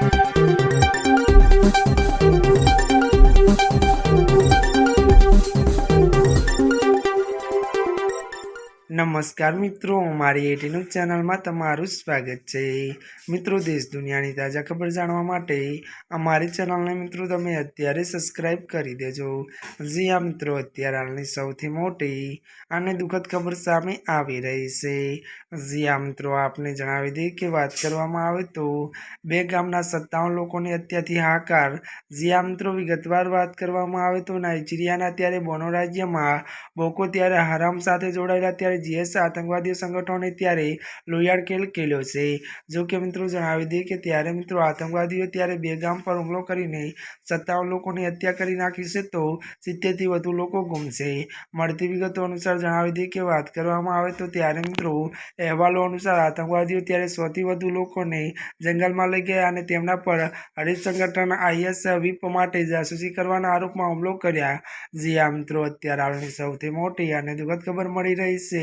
Thank you. નમસ્કાર મિત્રો, મારી એટીનું ચેનલમાં તમારું સ્વાગત છે. મિત્રો, દેશ દુનિયાની તાજા ખબર જાણવા માટે અમારી ચેનલને મિત્રો તમે અત્યારે સબસ્ક્રાઈબ કરી દેજો. જી આ મિત્રો, અત્યારે હાલની સૌથી મોટી અને દુઃખદ ખબર સામે આવી રહી છે. જી આ મિત્રો, આપને જણાવી દઈએ કે વાત કરવામાં આવે તો બે ગામના સત્તાવન લોકોની અત્યારથી હાકાર જી આ મિત્રો, વિગતવાર વાત કરવામાં આવે તો નાઇજીરિયાના ત્યારે બોનો રાજ્યમાં બોકો ત્યારે હરામ સાથે જોડાયેલા, ત્યારે જીએસ આતંકવાદી સંગઠનોને ત્યારે લોહિયાળ કેલ ખેલ્યો છે. જો કે મિત્રો જણાવી દઈએ કે ત્યારે મિત્રો આતંકવાદીઓ ત્યારે બે ગામ પર હુમલો કરીને સત્તાવન લોકોની હત્યા કરી નાખી છે તો સિત્તેરથી વધુ લોકો ગુમ છે. મળતી વિગતો અનુસાર જણાવી દઈએ કે વાત કરવામાં આવે તો ત્યારે મિત્રો અહેવાલો અનુસાર આતંકવાદીઓ ત્યારે સૌથી વધુ લોકોને જંગલમાં લઈ ગયા અને તેમના પર હરીફ સંગઠન આઈએસ વિપ માટે જાસૂસી કરવાના આરોપમાં હુમલો કર્યા. જી આ મિત્રો, અત્યારે હાલની સૌથી મોટી અને દુઃખદ ખબર મળી રહી છે.